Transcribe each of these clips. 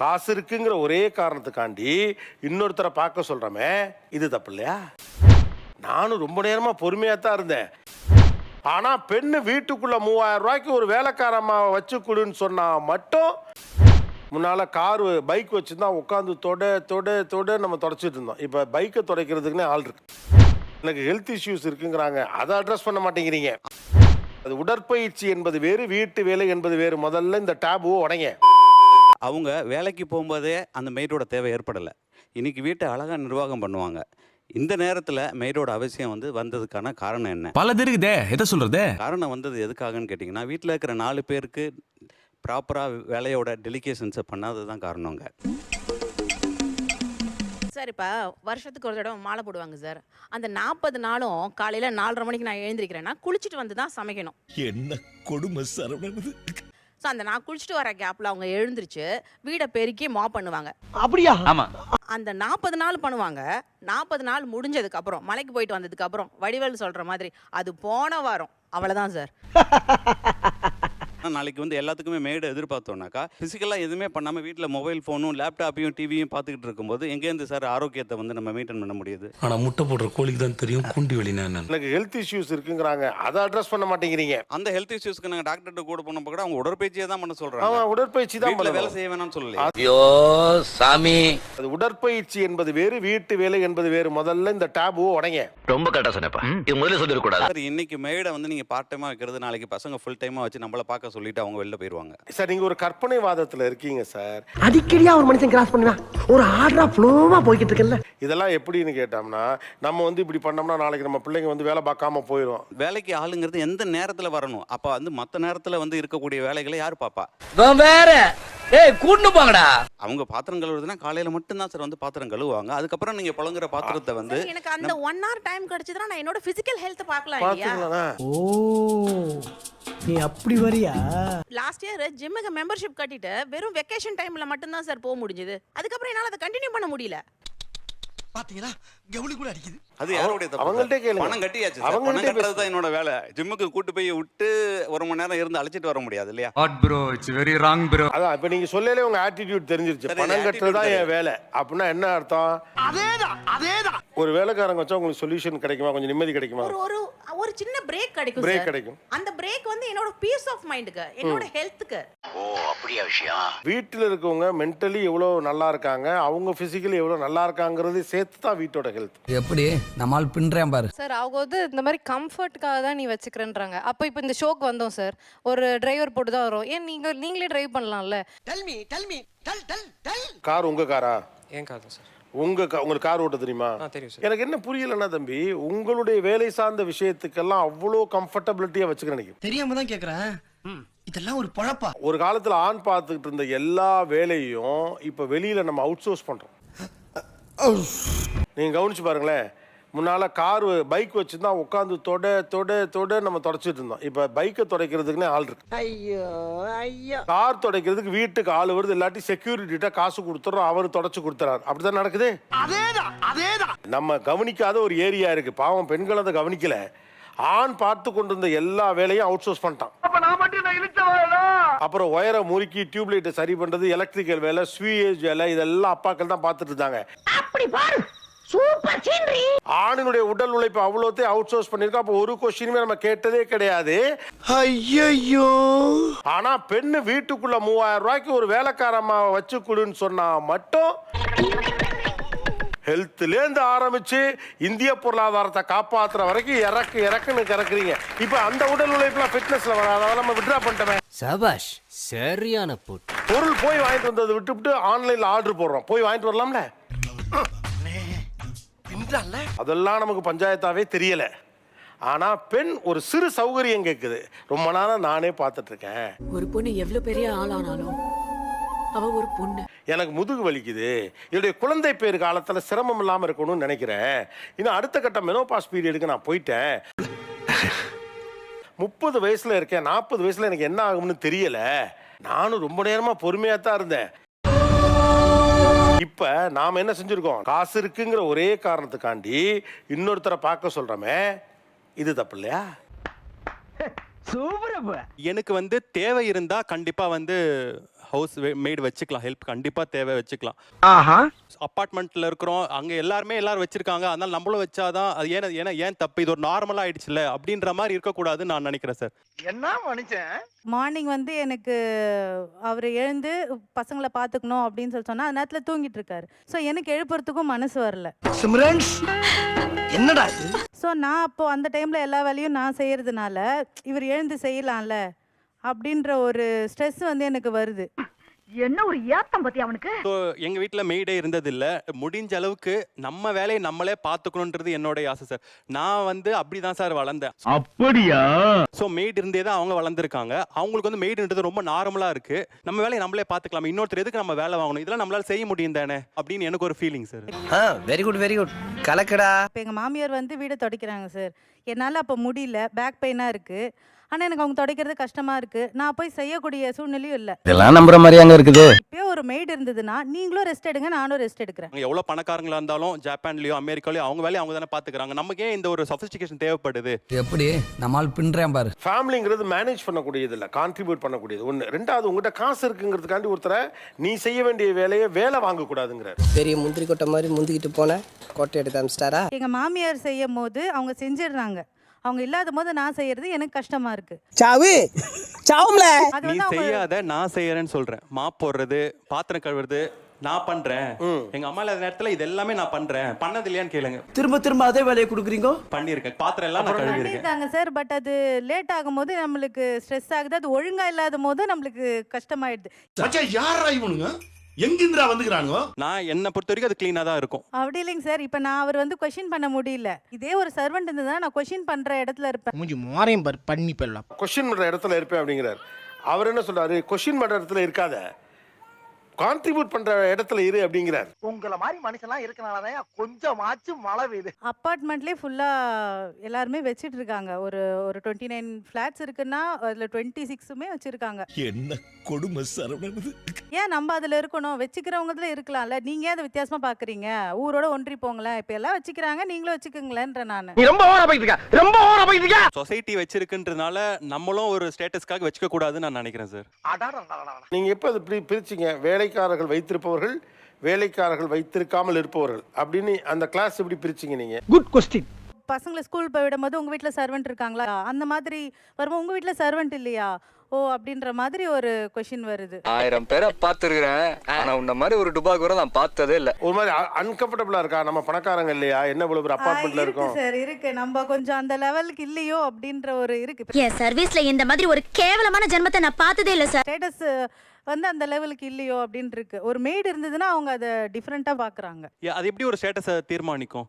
காசு இருக்குங்கிற ஒரே காரணத்துக்காண்டி இன்னொருத்தரை பார்க்க சொல்கிறோமே இது தப்பு இல்லையா? நானும் ரொம்ப நேரமா பொறுமையா தான் இருந்தேன். ஆனா பெண்ணு வீட்டுக்குள்ள மூவாயிரம் ரூபாய்க்கு ஒரு வேலைக்காரமாக வச்சு கொடுன்னு சொன்னா மட்டும் முன்னால் கார் பைக் வச்சுருந்தா உட்காந்து தொட தொட தொட நம்ம தொடச்சிட்டு இருந்தோம். இப்போ பைக்கை துடைக்கிறதுக்குன்னே ஆள் இருக்கு. எனக்கு ஹெல்த் இஷ்யூஸ் இருக்குங்கிறாங்க. அதை அட்ரஸ் பண்ண மாட்டேங்கிறீங்க. அது உடற்பயிற்சி என்பது வேறு வீட்டு வேலை என்பது வேறு. முதல்ல இந்த டேபு உடைங்க. அவங்க வேலைக்கு போகும்போதே அந்த மெய்டோட தேவை ஏற்படலை. இன்னைக்கு வீட்டை அழகாக நிர்வாகம் பண்ணுவாங்க. இந்த நேரத்தில் மெய்டோட அவசியம் வந்து வந்ததுக்கான காரணம் என்ன? பலது இருக்குதே எதை சொல்றது? காரணம் வந்தது எதுக்காகன்னு கேட்டிங்கன்னா வீட்டில் இருக்கிற நாலு பேருக்கு ப்ராப்பராக வேலையோட டெலிகேஷன்ஸை பண்ணாதது தான் காரணங்க. சார் இப்போ வருஷத்துக்கு ஒரு தடவை மாலை போடுவாங்க சார். அந்த நாற்பது நாளும் காலையில் நாலரை மணிக்கு நான் எழுந்திருக்கிறேன்னா குளிச்சுட்டு வந்து தான் சமைக்கணும். என்ன கொடுமை சரவணன் ஸோ அந்த நான் குளிச்சுட்டு வர கேப்பில் அவங்க எழுந்திருச்சு வீடை பெருக்கி மாப் பண்ணுவாங்க. அப்படியா? ஆமா. அந்த நாற்பது நாள் பண்ணுவாங்க. நாற்பது நாள் முடிஞ்சதுக்கு அப்புறம் மலைக்கு போயிட்டு வந்ததுக்கு அப்புறம் வடிவேல் சொல்கிற மாதிரி அது போன வாரம். அவ்வளோதான் சார் ஆனால் நாளைக்கு வந்து எல்லாத்துக்குமே மேடு எதிர்பார்த்தோம்னாக்கா ஃபிசிக்கலாக எதுவுமே பண்ணாமல் வீட்டில் மொபைல் ஃபோனும் லேப்டாப்பையும் டிவியும் பார்த்துக்கிட்டு இருக்கும்போது எங்கேருந்து சார் ஆரோக்கியத்தை வந்து நம்ம மெயின்டைன் பண்ண முடியுது? ஆனா முட்டை போடுற கோழிக்கு தான் தெரியும் குண்டி வெளினா எனக்கு ஹெல்த் இஷ்யூஸ் இருக்குங்கிறாங்க. அதை அட்ரஸ் பண்ண மாட்டேங்கிறீங்க. அந்த ஹெல்த் இஷ்யூஸ்க்கு நாங்கள் டாக்டர்கிட்ட கூட போனப்போ கூட அவங்க உடற்பயிற்சியே தான் பண்ண அவன் சொல்கிறாங்க உடற்பயிற்சி தான் வேலை. செய்ய வேணாம்னு சொல்லலையே. ஐயோ சாமி. அது உடற்பயிற்சி என்பது வேறு வீட்டு வேலை என்பது வேறு. முதல்ல இந்த டேபு உடைங்க. ரொம்ப கரெக்டா சொன்னப்பா. இது முதல்ல சொல்லிடக்கூடாது. சார் இன்னைக்கு மேடை வந்து நீங்கள் பார்ட் டைமாக வைக்கிறது நாளைக்கு பசங்க ஃபுல் டைமாக வச்சு நம்மளை பார்க்க சொல்லிட்டு அவங்க வெளில போயிடுவாங்க சார் நீங்க ஒரு கற்பனை வாதத்துல இருக்கீங்க சார். அடிக்கடியா ஒரு மனுஷன் கிராஸ் பண்ணுவான் ஒரு ஆர்டரா ஃப்ளோவா போய்கிட்டு இருக்கல இதெல்லாம் எப்படின்னு கேட்டோம்னா நம்ம வந்து இப்படி பண்ணோம்னா நாளைக்கு நம்ம பிள்ளைங்க வந்து வேலை பார்க்காம போயிடும் வேலைக்கு ஆளுங்கிறது எந்த நேரத்தில் வரணும்? அப்போ வந்து மற்ற நேரத்தில் வந்து இருக்கக்கூடிய வேலைகளை யார் பாப்பா வேற. ஏய் கூட்டு போங்கடா. அவங்க பாத்திரம் கழுவுறதுனா காலையில் மட்டும்தான் சார் வந்து பாத்திரம் கழுவுவாங்க. அதுக்கப்புறம் நீங்கள் புழங்குற பாத்திரத்தை வந்து எனக்கு அந்த ஒன் hour டைம் கிடைச்சதுன்னா நான் என்னோட ஃபிசிக்கல் ஹெல்த் பார்க்கலாம் இல்லையா ஓ. நீ அப்படி வரியா? லாஸ்ட் இயர் ஜிம்முக்கு மெம்பர்ஷிப் கட்டிட்டு வெறும் வெக்கேஷன் டைம்ல மட்டும்தான் சார் போக முடிஞ்சது. அதுக்கப்புறம் என்னால அதை கண்டினியூ பண்ண முடியல. பாத்தீங்களா? கவுளி கூட அடிக்குது. அது யாருடைய தப்பு அவங்கள்ட்ட? கேளுங்க. பணம் கட்டியாச்சு சார். பணம் அவங்கள்ட்ட கட்டுறது தான் என்னோட வேலை. ஜிம்முக்கு கூட்டு போய் விட்டு ஒரு மணி நேரம் இருந்து அழைச்சிட்டு வர முடியாது இல்லையா? What bro it's very wrong bro அதான் இப்ப நீங்க சொல்லலே உங்க ஆட்டிடியூட் தெரிஞ்சிருச்சு. சரி, பணம் கட்டுறது தான். என் வேலை. அப்படின்னா என்ன அர்த்தம்? அதேதான் அதேதான். ஒரு வேலைக்காரங்க வச்சா உங்களுக்கு சொல்யூஷன் கிடைக்குமா? கொஞ்சம் நிம்மதி கிடைக்குமா? ஒரு ஒரு ஒரு சின்ன பிரேக் கிடைக்கும் பிரேக் சார் கிடைக்கும். அந்த பிரேக் வந்து என்னோட பீஸ் ஆஃப் மைண்டுக்கு என்னோட ஹெல்த்துக்கு ஓ அப்படியா விஷயம்? வீட்டில் இருக்கவங்க மென்டலி எவ்வளோ நல்லா இருக்காங்க அவங்க பிசிக்கலி எவ்வளோ நல்லா இருக்காங்கிறது சேர்த்து தான் வீட்டோட ஹெல்த் எப்படி? நம்மால் பின்றேன் பாரு. சார் அவங்க வந்து இந்த மாதிரி கம்ஃபர்ட்டுக்காக தான் நீ வச்சுக்கிறேன்றாங்க. அப்போ இப்போ இந்த ஷோக்கு வந்தோம் சார் ஒரு டிரைவர் போட்டு தான் வரும். ஏன் நீங்க நீங்களே டிரைவ் பண்ணலாம்ல? Tell me tell me tell tell tell car உங்க காரா ஏன் காதம் சார் உங்க கா- உங்களுக்கு கார் ஓட்ட தெரியுமா? தெரியும் சார் எனக்கு என்ன புரியலன்னா தம்பி உங்களுடைய வேலை சார்ந்த விஷயத்துக்கெல்லாம் அவ்வளோ கம்ஃபர்டபிலிட்டியா வச்சுக்கிறேன் நினைக்கிறேன். தெரியாம தான் கேக்குறேன். இதெல்லாம் ஒரு பழப்பா? ஒரு காலத்துல ஆண் பார்த்துக்கிட்டு இருந்த எல்லா வேலையும் இப்ப வெளியில நம்ம அவுட் சோர்ஸ் பண்றோம் நீங்க கவனிச்சு பாருங்களேன். முன்னால கார் பைக் வச்சுருந்தா உட்காந்து தொட தொட தொட நம்ம தொடச்சிட்டு இருந்தோம். இப்ப பைக்கை துடைக்கிறதுக்குன்னே ஆள் இருக்கு. ஐயோ ஐயோ. கார் துடைக்கிறதுக்கு வீட்டுக்கு ஆள் வருது இல்லாட்டி செக்யூரிட்டிட்ட காசு கொடுத்துறோம் அவர் தொடச்சு கொடுத்துறாரு. அப்படிதான் நடக்குது. அதேதான் அதேதான். நம்ம கவனிக்காத ஒரு ஏரியா இருக்கு. பாவம் பெண்கள் அதை கவனிக்கல. ஆண் பார்த்து கொண்டிருந்த எல்லா வேலையும் அவுட் சோர்ஸ் பண்ணிட்டான் அப்புறம் ஒயரை முறுக்கி டியூப் லைட்டை சரி பண்றது எலக்ட்ரிக்கல் வேலை ஸ்வீஏஜ் வேலை இதெல்லாம் அப்பாக்கள் தான் பார்த்துட்டு இருந்தாங்க. அப்படி பாரு. சூப்பர் சீனரி ஆணினுடைய உடல் உழைப்பு அவ்வளோத்தையும் அவுட் சோர்ஸ் பண்ணியிருக்கோம் அப்போ ஒரு கொஸ்டினுமே நம்ம கேட்டதே கிடையாது. ஐயோ ஆனா பெண்ணு வீட்டுக்குள்ள மூவாயிரம் ரூபாய்க்கு ஒரு வேலைக்காரம்மாவை வச்சு கொடுன்னு சொன்னா மட்டும் ஹெல்த்லேருந்து ஆரம்பிச்சு இந்திய பொருளாதாரத்தை காப்பாத்துற வரைக்கும் இறக்கு இறக்குன்னு இறக்குறீங்க இப்போ அந்த உடல் உழைப்புலாம் ஃபிட்னஸ்ல வராத. அதெல்லாம் நம்ம விட்ரா பண்ணிட்டோமே. சபாஷ் சரியான பொருள் போய் வாங்கிட்டு வந்ததை விட்டுவிட்டு ஆன்லைன்ல ஆர்டர் போடுறோம். போய் வாங்கிட்டு வரலாம்ல? அதெல்லாம் நமக்கு பஞ்சாயத்தாவே தெரியல. ஆனா பெண் ஒரு சிறு சௌகரியம் கேக்குது. ரொம்ப நாளா நானே பார்த்துட்டு இருக்கேன் ஒரு பொண்ணு எவ்வளவு பெரிய ஆளானாலும் அவ ஒரு பொண்ணு. எனக்கு முதுகு வலிக்குது. என்னுடைய குழந்தை பேர் காலத்துல சிரமம் இல்லாம இருக்கணும்னு நினைக்கிறேன். இன்னும் அடுத்த கட்ட மெனோபாஸ் பீரியடுக்கு நான் போயிட்டேன். முப்பது வயசுல இருக்கேன். நாற்பது வயசுல எனக்கு என்ன ஆகும்னு தெரியல. நானும் ரொம்ப நேரமா பொறுமையா தான் இருந்தேன். இப்ப நாம என்ன செஞ்சிருக்கோம்? காசு இருக்குங்கிற ஒரே காரணத்துக்காண்டி இன்னொருத்தரை பார்க்க சொல்றோமே இது தப்பு இல்லையா? சூப்பர் எனக்கு வந்து தேவை இருந்தா கண்டிப்பா வந்து ஹவுஸ் மெய்டு வச்சுக்கலாம். ஹெல்ப் கண்டிப்பா தேவை வச்சுக்கலாம். ஆஹா. அப்பார்ட்மெண்ட்ல இருக்கிறோம். அங்க எல்லாருமே எல்லாரும் வச்சிருக்காங்க. அதனால நம்மளும் வச்சாதான் அது ஏன் ஏன்னா ஏன் தப்பு? இது ஒரு நார்மலா ஆயிடுச்சுல அப்படின்ற மாதிரி இருக்கக்கூடாதுன்னு நான் நினைக்கிறேன் சார் என்ன மனுஷன்? மார்னிங் வந்து எனக்கு அவர் எழுந்து பசங்களை பார்த்துக்கணும் அப்படின்னு சொல்லி சொன்னா அந்த நேரத்தில் தூங்கிட்டு இருக்காரு. ஸோ எனக்கு எழுப்புறதுக்கும் மனசு வரல. சிம்ரன்ஸ் என்னடா ஸோ நான் அப்போ அந்த டைம்ல எல்லா வேலையும் நான் செய்யறதுனால இவர் எழுந்து செய்யலாம்ல அப்படின்ற ஒரு ஸ்ட்ரெஸ் வந்து எனக்கு வருது. என்ன ஒரு ஏத்தம் பத்தி அவனுக்கு? ஸோ எங்க வீட்ல மெய்டே இருந்தது இல்ல முடிஞ்ச அளவுக்கு நம்ம வேலையை நம்மளே பார்த்துக்கணுன்றது என்னோட ஆசை சார் நான் வந்து அப்படிதான் சார் வளர்ந்தேன். அப்படியா? ஸோ மெய்டு இருந்தே தான் அவங்க வளர்ந்துருக்காங்க. அவங்களுக்கு வந்து மெய்டுன்றது ரொம்ப நார்மலா இருக்கு. நம்ம வேலையை நம்மளே பார்த்துக்கலாம் இன்னொருத்தர் எதுக்கு நம்ம வேலை வாங்கணும்? இதெல்லாம் நம்மளால செய்ய முடியும் தானே? அப்படின்னு எனக்கு ஒரு feeling sir very good very good கலக்கடா. இப்போ எங்கள் மாமியார் வந்து வீடை துடைக்கிறாங்க சார் என்னால் அப்போ முடியல. பேக் பெயினாக இருக்குது ஆனால் எனக்கு அவங்க துடைக்கிறது கஷ்டமாக இருக்குது நான் போய் செய்யக்கூடிய சூழ்நிலையும் இல்லை. இதெல்லாம் நம்புற மாதிரி அங்க இருக்குது. இப்போயே ஒரு மெய்டு இருந்ததுன்னா நீங்களும் ரெஸ்ட் எடுங்க நானும் ரெஸ்ட் எடுக்கிறேன். அவங்க எவ்வளோ பணக்காரங்களா இருந்தாலும் ஜப்பான்லயோ அமெரிக்காலயோ அவங்க வேலையை அவங்க தானே பார்த்துக்கிறாங்க நமக்கு ஏன் இந்த ஒரு சஃபிஸ்டிகேஷன் தேவைப்படுது. எப்படி? நம்மால் பின்றேன் பாரு. ஃபேமிலிங்கிறது மேனேஜ் பண்ணக்கூடியது இல்லை கான்ட்ரிபியூட் பண்ணக்கூடியது. ஒன்று ரெண்டாவது உங்ககிட்ட காசு இருக்குங்கிறதுக்காண்டி ஒருத்தரை நீ செய்ய வேண்டிய வேலையை வேலை வாங்கக்கூடாதுங்கிறார். பெரிய முந்திரி கொட்டை மாதிரி முந்திக்கிட்டு போன கொட்டை எடுத்து அமிச்சிட்டாரா? எங்கள் மாமியார் செய்யும் போது அவங்க செஞ்சிடுறாங்க. அவங்க இல்லாத போது நான் செய்யறது எனக்கு கஷ்டமா இருக்கு. சாவு சாவும்ல. அது நீ வந்து அவங்க செய்யாத நான் செய்யறேன்னு சொல்றேன். மாப் போடுறது பாத்திரம் கழுவுறது நான் பண்றேன். எங்க அம்மா இல்லாத நேரத்துல இது எல்லாமே நான் பண்றேன். பண்ணது இல்லையான்னு கேளுங்க. திரும்ப திரும்ப அதே வேலையை கொடுக்குறீங்க? பண்ணியிருக்கேன். பாத்திரம் எல்லாம் நான் கழுவிருக்கேன் பண்ணியிருக்காங்க சார் பட் அது லேட் ஆகும்போது நம்மளுக்கு ஸ்ட்ரெஸ் ஆகுது. அது ஒழுங்கா இல்லாத போது நம்மளுக்கு கஷ்டமாயிடுது. மச்சான் யாரா இவனுங்க? எங்கிந்திரா வந்துக்கிறானுங்க நான் என்னை பொறுத்த வரைக்கும் அது கிளீனா தான் இருக்கும். அப்படி இல்லைங்க சார். இப்போ நான் அவர் வந்து கொஷின் பண்ண முடியல. இதே ஒரு சர்வெண்ட் இருந்ததுன்னா நான் கொஷின் பண்ற இடத்துல இருப்பேன். மூஞ்சி மோரையும் பாரு பண்ணி போயிடலாம் கொஷின் பண்ணுற இடத்துல இருப்பேன் அப்படிங்கிறார். அவர் என்ன சொல்றாரு? கொஷின் பண்ணுற இடத்துல இருக்காத. கான்ட்ரிபியூட் பண்ற இடத்துல இரு அப்படிங்கிறார். உங்கள மாதிரி மனுஷன்லாம் இருக்கனாலதான் கொஞ்சமாச்சும் மழை பெய்யுது. அப்பார்ட்மெண்ட்லேயே ஃபுல்லாக எல்லாருமே வச்சிட்டு இருக்காங்க ஒரு ஒரு டுவெண்ட்டி நைன் ஃப்ளாட்ஸ் இருக்குன்னா அதில் டுவெண்ட்டி சிக்ஸுமே வச்சுருக்காங்க. என்ன கொடுமை சரவணன் ஏன் நம்ம அதில் இருக்கணும்? வச்சுக்கிறவங்கதுல இருக்கலாம்ல. நீங்கள் ஏன் அதை வித்தியாசமாக பார்க்குறீங்க ஊரோட ஒன்றி போங்களேன். இப்போ எல்லாம் வச்சுக்கிறாங்க நீங்களும் வச்சுக்கோங்களேன்ற நான். நீ ரொம்ப ஓவரா போயிட்டு இருக்க. ரொம்ப ஓவரா போயிட்டு இருக்க. சொசைட்டி வச்சிருக்குன்றதுனால நம்மளும் ஒரு ஸ்டேட்டஸ்க்காக வச்சுக்க கூடாதுன்னு நான் நினைக்கிறேன் சார் நீங்க எப்போ அது இப்படி பிரிச்சிங்க? வேலைக்காரர்கள் வைத்திருப்பவர்கள் வேலைக்காரர்கள் வைத்திருக்காமல் இருப்பவர்கள். அப்படின்னு அந்த கிளாஸ் எப்படி பிரிச்சிங்க நீங்க? குட் கொஸ்டின் பசங்களை ஸ்கூல் போய் விடும்போது உங்கள் வீட்டில் சர்வெண்ட் இருக்காங்களா? அந்த மாதிரி வரும்போது உங்கள் வீட்டில் சர்வெண்ட் இல்லையா? ஓ அப்படின்ற மாதிரி ஒரு கொஷின் வருது. ஆயிரம் பேரை பார்த்துருக்கிறேன். ஆனா உன்ன மாதிரி ஒரு டுபாக் கூட நான் பார்த்ததே இல்ல. ஒரு மாதிரி அன்கம்ஃபர்டபுளா இருக்கா? நம்ம பணக்காரங்க இல்லையா? என்ன இவ்வளவு ஒரு இருக்கோம். சார் இருக்கு. நம்ம கொஞ்சம் அந்த லெவலுக்கு இல்லையோ அப்படின்ற ஒரு இருக்கு. என் சர்வீஸ்ல இந்த மாதிரி ஒரு கேவலமான ஜென்மத்தை நான் பார்த்ததே இல்ல சார் ஸ்டேட்டஸ் வந்து அந்த லெவலுக்கு இல்லையோ அப்படின்னு இருக்கு ஒரு மெய்டு இருந்ததுன்னா அவங்க அதை டிஃப்ரெண்ட்டாக பார்க்குறாங்க ஏ, அது எப்படி ஒரு ஸ்டேட்டஸை தீர்மானிக்கும்?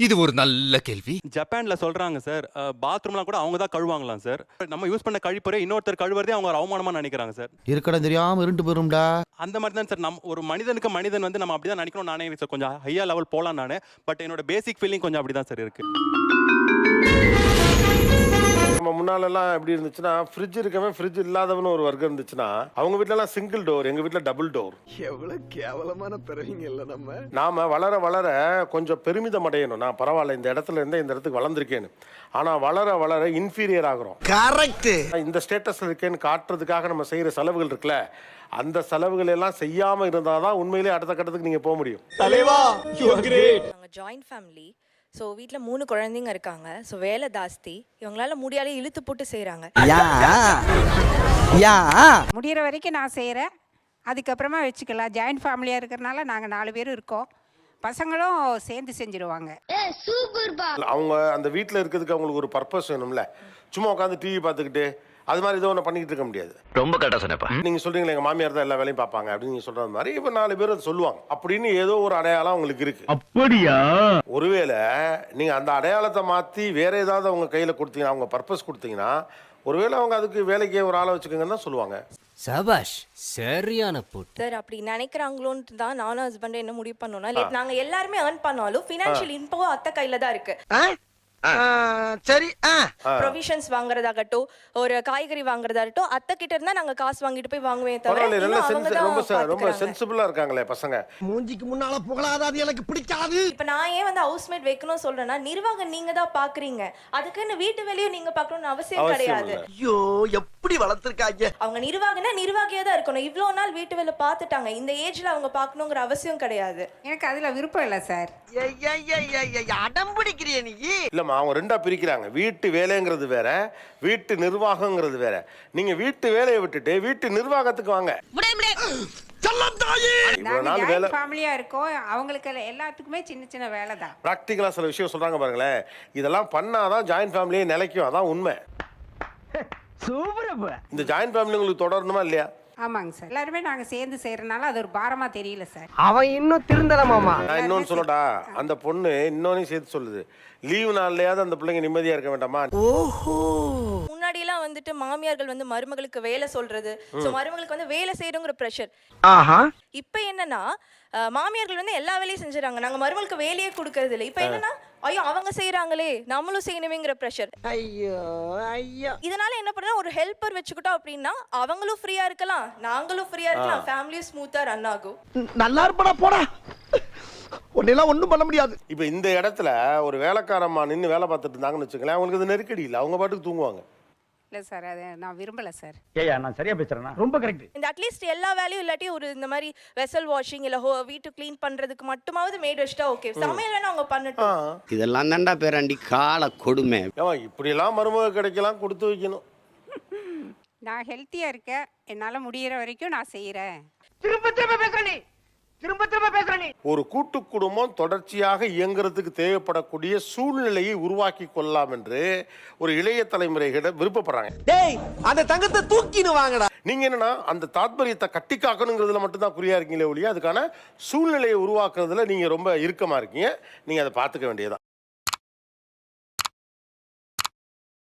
இது ஒரு நல்ல கேள்வி. ஜப்பான்ல சொல்றாங்க சார். பாத்ரூம்லாம் கூட அவங்க தான் கழுவாங்களாம் சார். நம்ம யூஸ் பண்ண கழிப்பறை இன்னொருத்தர் கழுவுறதே அவங்க அவமானமா நினைக்கிறாங்க சார். இருக்கடம் தெரியாம இருண்டு போயிரும்டா. அந்த மாதிரி தான் சார். நம்ம ஒரு மனிதனுக்கு மனிதன் வந்து நம்ம அப்படிதான் நினைக்கணும் நானே சார் கொஞ்சம் ஹையா லெவல் போலாம் நானு. பட் என்னோட பேசிக் ஃபீலிங் கொஞ்சம் அப்படிதான் சார் இருக்கு. நம்ம முன்னாலெல்லாம் எப்படி இருந்துச்சுன்னா ஃப்ரிட்ஜ் இருக்கவன் ஃப்ரிட்ஜ் இல்லாதவன் ஒரு வர்க்கம் இருந்துச்சுன்னா அவங்க வீட்ல எல்லாம் சிங்கிள் டோர் எங்க வீட்ல டபுள் டோர் எவ்வளவு கேவலமான பிறவிங்க இல்ல நம்ம. நாம வளர வளர கொஞ்சம் பெருமிதம் அடையணும். நான் பரவாயில்ல இந்த இடத்துல இருந்து இந்த இடத்துக்கு வளர்ந்துருக்கேன்னு. ஆனா வளர வளர இன்ஃபீரியர் ஆகுறோம். கரெக்ட் இந்த ஸ்டேட்டஸ்ல இருக்கேன்னு காட்டுறதுக்காக நம்ம செய்யற செலவுகள் இருக்குல்ல அந்த செலவுகள் எல்லாம் செய்யாம இருந்தாதான் உண்மையிலேயே அடுத்த கட்டத்துக்கு நீங்க போக முடியும். தலைவா யூ ஆர் கிரேட் நாங்கள் ஜாயிண்ட் ஃபேமிலி ஸோ வீட்டில் மூணு குழந்தைங்க இருக்காங்க. ஸோ வேலை ஜாஸ்தி. இவங்களால முடியாலே இழுத்து போட்டு செய்கிறாங்க யா. யா. முடிகிற வரைக்கும் நான் செய்கிறேன் அதுக்கப்புறமா வச்சுக்கலாம். ஜாயிண்ட் ஃபேமிலியாக இருக்கிறனால நாங்கள் நாலு பேர் இருக்கோம். பசங்களும் சேர்ந்து செஞ்சுருவாங்க. அவங்க அந்த வீட்டில் இருக்கிறதுக்கு அவங்களுக்கு ஒரு பர்பஸ் வேணும்ல. சும்மா உட்காந்து டிவி பார்த்துக்கிட்டு அது மாதிரி ஏதோ ஒன்று பண்ணிக்கிட்டு இருக்க முடியாது. ரொம்ப கரெக்டா சொன்னப்பா நீங்க சொல்றீங்களே எங்க மாமியார் தான் எல்லா வேலையும் பார்ப்பாங்க அப்படின்னு நீங்க சொல்றது மாதிரி இப்போ நாலு பேர் அதை சொல்லுவாங்க. அப்படின்னு ஏதோ ஒரு அடையாளம் உங்களுக்கு இருக்கு. அப்படியா? ஒருவேளை நீங்க அந்த அடையாளத்தை மாத்தி வேற ஏதாவது அவங்க கையில கொடுத்தீங்கன்னா அவங்க பர்பஸ் கொடுத்தீங்கன்னா ஒருவேளை அவங்க அதுக்கு வேலைக்கே ஒரு ஆளை வச்சுக்கோங்கன்னு தான் சொல்லுவாங்க. சபாஷ் சரியான போட்டு. சார் அப்படி நினைக்கிறாங்களோன்ட்டு தான் நானும் ஹஸ்பண்ட் என்ன முடிவு பண்ணோம்னா லேட் நாங்கள் எல்லாருமே ஏர்ன் பண்ணாலும் ஃபினான்ஷியல் இன்போ அத்தை கையில் தான் இருக்கு. சரி ப்ரொவிஷன்ஸ் வாங்குறதாகட்டும் ஒரு காய்கறி வாங்குறதாகட்டும் அத்தை கிட்ட இருந்தா நாங்க காசு வாங்கிட்டு போய் வாங்குவேன் தவிர ரொம்ப சென்சிபிளா இருக்காங்களே பசங்க. மூஞ்சிக்கு முன்னால புகழாத அது எனக்கு பிடிக்காது. இப்ப நான் ஏன் வந்து ஹவுஸ்மேட் வைக்கணும்னு சொல்றேன்னா நிர்வாகம் நீங்க தான் பாக்குறீங்க. அதுக்குன்னு வீட்டு வேலையும் நீங்க பார்க்கணும்னு அவசியம் கிடையாது. இல்லை. ஐயோ எப்படி வளர்த்திருக்காங்க? அவங்க நிர்வாகம்னா நிர்வாகியா தான் இருக்கணும். இவ்வளவு நாள் வீட்டு வேலை பார்த்துட்டாங்க இந்த ஏஜ்ல அவங்க பார்க்கணுங்கிற அவசியம் கிடையாது. எனக்கு அதுல விருப்பம் இல்லை சார். அடம் பிடிக்கிறிய நீ? இல்லம்மா அவங்க ரெண்டா பிரிக்கிறாங்க. வீட்டு வேலைங்கிறது வேற வீட்டு நிர்வாகங்கிறது வேற. நீங்க வீட்டு வேலையை விட்டுட்டு வீட்டு நிர்வாகத்துக்கு வாங்க. இவ்வளவு நாள் வேலை ஃபேமிலியா இருக்கோம். அவங்களுக்கு எல்லாத்துக்குமே சின்ன சின்ன வேலை தான். ப்ராக்டிக்கலா சில விஷயம் சொல்றாங்க பாருங்களேன். இதெல்லாம் பண்ணாதான் ஜாயின்ட் ஃபேமிலியே நிலைக்கும். அதான் உண்மை. சூப்பர் இந்த ஜாயின்ட் ஃபேமிலி உங்களுக்கு தொடரணுமா இல்லையா? ஆமாங்க சார். எல்லாருமே நாங்க சேர்ந்து செய்யறதுனால அது ஒரு பாரமா தெரியல சார். அவன் இன்னும் திருந்தல மாமா. நான் இன்னொன்னு சொல்லட்டா அந்த பொண்ணு இன்னொன்னு சேர்த்து சொல்லுது. லீவு நாள்லயாவது அந்த பிள்ளைங்க நிம்மதியா இருக்க வேண்டாமா? முன்னாடி எல்லாம் வந்துட்டு மாமியார்கள் வந்து மருமகளுக்கு வேலை சொல்றது. சோ மருமகளுக்கு வந்து வேலை செய்யணுங்கிற ப்ரெஷர் ஆஹா. இப்ப என்னன்னா அஹ், மாமியார்கள் வந்து எல்லா வேலையும் செஞ்சுறாங்க. நாங்க மருமகளுக்கு வேலையே கொடுக்கறது இல்ல இப்ப என்னன்னா ஐயோ அவங்க செய்யறாங்களே நம்மளும் செய்யணுமேங்கிற ப்ரெஷர் ஐயோ ஐயோ. இதனால என்ன பண்ணா ஒரு ஹெல்ப்பர் வச்சுக்கிட்டோம் அப்படின்னா அவங்களும் ஃப்ரீயா இருக்கலாம். நாங்களும் ஃப்ரீயா இருக்கலாம். ஃபேமிலியும் ஸ்மூத்தா ரன் ஆகும். நல்லா இருப்படா போடா. உன்னெல்லாம் ஒண்ணும் பண்ண முடியாது. இப்போ இந்த இடத்துல ஒரு வேலைக்காரம்மா நின்று வேலை பார்த்துட்டு இருந்தாங்கன்னு வச்சுக்கலேன் அவங்களுக்கு இது நெருக்கடி இல்லை. அவங்க பாட்டுக்கு தூங்குவாங்க. இல்ல சார் அது நான் விரும்பல சார். ஏயா நான் சரியா பேசுறேனா? ரொம்ப கரெக்ட் இந்த அட்லீஸ்ட் எல்லா வேலையும் இல்லாட்டி ஒரு இந்த மாதிரி வெசல் வாஷிங் இல்ல ஹோ வீட்டு க்ளீன் பண்றதுக்கு மட்டுமாவது மேட் வச்சுட்டா ஓகே சமையல் வேணா அவங்க பண்ணட்டும். இதெல்லாம் தாண்டா பேராண்டி கால கொடுமை. ஏமா இப்படியெல்லாம் மருமக கிடைக்கலாம் கொடுத்து வைக்கணும். நான் ஹெல்த்தியா இருக்கேன். என்னால முடியற வரைக்கும் நான் செய்யறேன் திரும்ப திரும்ப பேசுற நீ. திரும்ப திரும்ப பேசுற நீ. ஒரு கூட்டு குடும்பம் தொடர்ச்சியாக இயங்குறதுக்கு தேவைப்படக்கூடிய சூழ்நிலையை உருவாக்கி கொள்ளலாம் என்று ஒரு இளைய தலைமுறைகிட்ட விருப்பப்படுறாங்க. டேய் அந்த தங்கத்தை தூக்கின்னு வாங்கடா. நீங்க என்னன்னா அந்த தாத்பரியத்தை கட்டி காக்கணுங்கிறதுல மட்டும்தான் குறியா இருக்கீங்களே ஒழிய அதுக்கான சூழ்நிலையை உருவாக்குறதுல நீங்க ரொம்ப இறுக்கமா இருக்கீங்க. நீங்க அதை பார்த்துக்க வேண்டியதான்